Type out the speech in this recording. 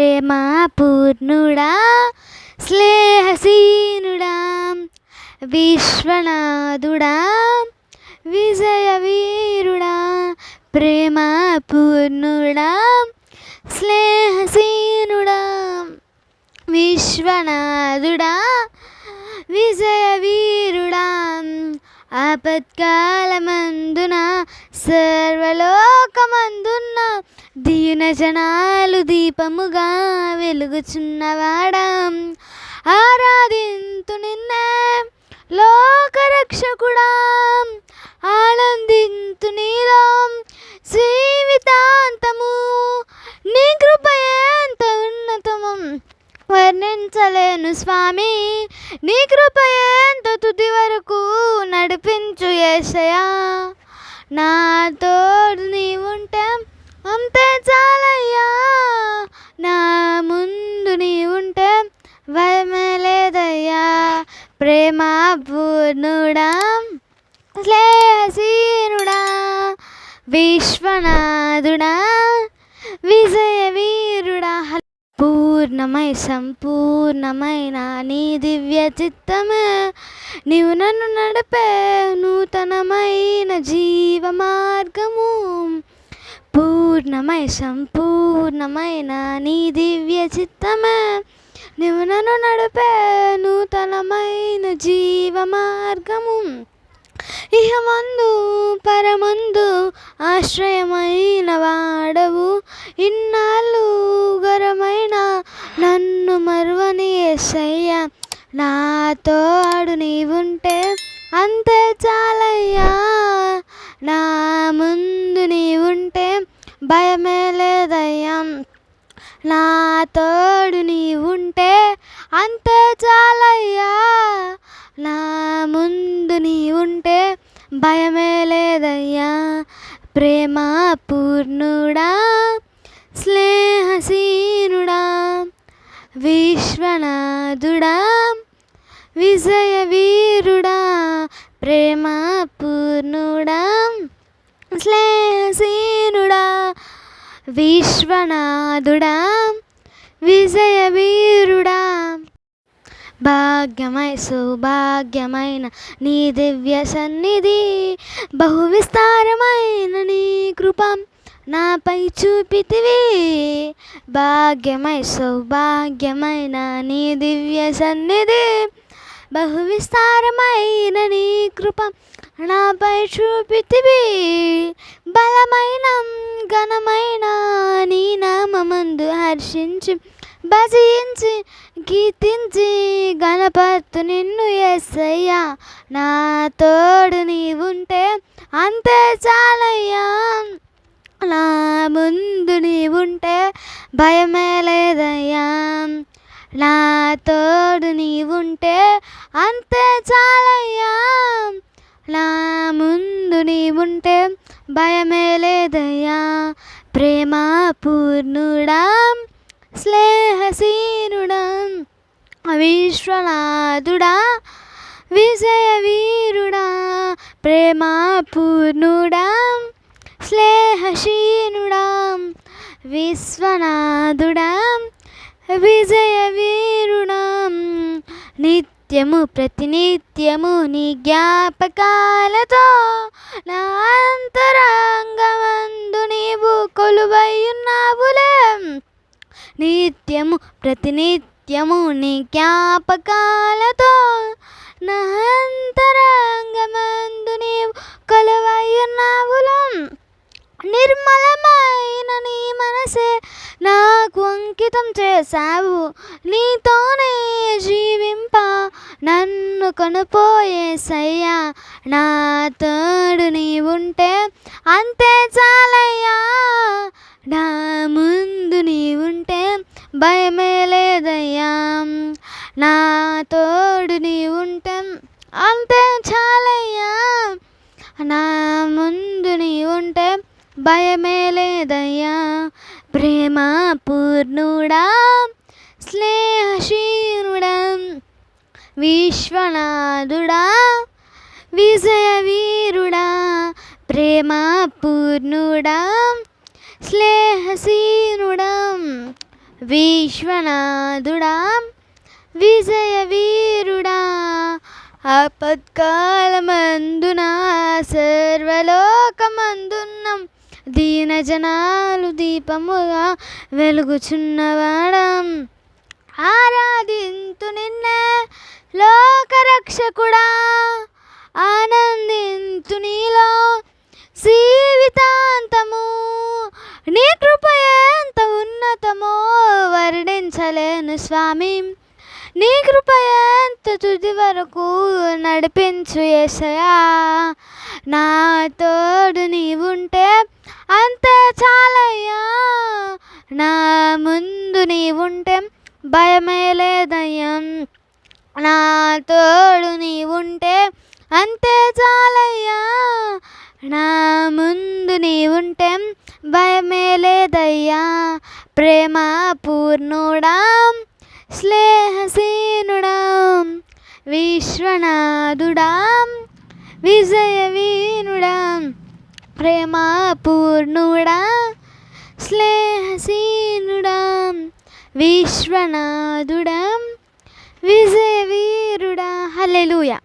ప్రేమ పూర్ణుడా స్నేహసీనుడా విశ్వనాథుడా విజయవీరుడా వీరుడా పూర్ణుడా స్నేహసీనుడా విశ్వనాథుడా విజయవీరుడా. ఆపత్కాలమందున సర్వలోకమందున్న దీన జనాలు దీపముగా వెలుగుచున్నవాడా. ఆరాధింతు నిన్నే లోకరక్షకుడా. ఆనందింతు నీలో జీవితాంతము. నీ కృప ఎంత ఉన్నతము. వర్ణించలేను స్వామి నీ కృప ఎంత తుది నా తోడు నీ అంతే చాలయ్యా. నా ముందు నీ ఉంటే భయమే లేదయ్యా ప్రేమ పూర్ణుడా స్నేహసీనుడా విశ్వనాథుడా. విజయ వీరుడా పూర్ణమై సంపూర్ణమైన నీ దివ్య చిత్తమే నీవు నన్ను నడిపే నూతనమై పూర్ణ జీవ మార్గము. పూర్ణమై సంపూర్ణమైన నీ దివ్య చిత్తమే. నువ్వు నన్ను నడిపే నూతనమైన జీవ మార్గము. ఇహమందు పరమందు ఆశ్రయమైన వాడవు. ఇన్నాళ్ళు గరమైన నన్ను మరువని ఎస్సయ్య నాతో ఆడు నీవుంటే అంతే చాలయ్యా. నా ముందు ఉంటే భయమే లేదయ్యా. నా తోడు ఉంటే అంతే చాలయ్యా. నా ముందు నీ ఉంటే భయమే లేదయ్యా. ప్రేమ పూర్ణుడా స్నేహసీనుడా విశ్వనాథుడా విజయ వీరుడా ప్రేమ పూర్ణుడా శ్లేసీనుడా విశ్వనాథుడా విజయ వీరుడా. భాగ్యమై సౌభాగ్యమైన నీ దివ్య సన్నిధి బహు విస్తారమైన నీ కృప నాపై చూపితివి. భాగ్యమై సౌభాగ్యమైన నీ దివ్య సన్నిధి బహువిస్తారమైన నీ కృప నాపై చూపితివి. బలమైన ఘనమైన నీ నామందు హర్షించి భజించి కీర్తించి గణపత్తు నిన్ను ఎస్సయ్యా. నా తోడు నీవుంటే అంతే చాలయ్యా. నా ముందు నీవుంటే భయమే లేదయ్యా. నా తోడు నీవుంటే అంతే చాలయ్యా. నా ముందు నీవుంటే భయమే లేదయ్యా. ప్రేమ పూర్ణుడా స్నేహసీనుడా విశ్వనాథుడా విజయ వీరుడా ప్రేమ పూర్ణుడా స్నేహశీనుడా విశ్వనాథుడా విజయ నిత్యము ప్రతినిత్యము నీ జ్ఞాపకాలతో నా అంతరంగమందు నీవు కొలువయ్యున్నావులే నిత్యము ప్రతినిత్యము నీ జ్ఞాపకాలతో నా అంతరంగమందు నీవు కొలువయ్యున్నావులో నిర్మలమైన నీ మనసే నాకు అంకితం చేశావు. నీతోనే జీవింప నన్ను కొనుపోయే సయ్యా నా తోడు నీవుంటే అంతే చాలయ్యా. నా ముందు నీవుంటే భయమే లేదయ్యా. నా తోడు నీవుంటే అంతే చాలయ్యా. నా ముందు నీవుంటే భయమే లేదయ్యా. ప్రేమ పూర్ణుడా స్నేహశీనుడా విశ్వనాథుడా విజయ వీరుడా ప్రేమ పూర్ణుడా విశ్వనాథుడా విజయ వీరుడా ఆపత్కాలమందున సర్వలోకమందున్నం దీన జనాలు దీపముగా వెలుగుచున్నవాడం. ఆరాధింతు నిన్నే లోకరక్షకుడా ఆనందింతు నీలో జీవితాంతము నీ కృప ఎంత ఉన్నతమో వర్ణించలేను స్వామి. నీ కృప ఎంత తుది వరకు నడిపించు ఏసయా. నా తోడు నీవుంటే అంతే చాలయ్యా. నా ముందు నీవుంటే భయమే లేదయ్యా నా తోడు నీవుంటే అంతే చాలయ్యా. నా ముందు నీవుంటే భయమే లేదయ్యా ప్రేమ పూర్ణుడా స్నేహసీనుడా విశ్వనాథుడా విజయవీనుడా ప్రేమ పూర్ణుడా స్నేహసీనుడా విశ్వనాథుడా విజయ వీరుడా హల్లెలూయా.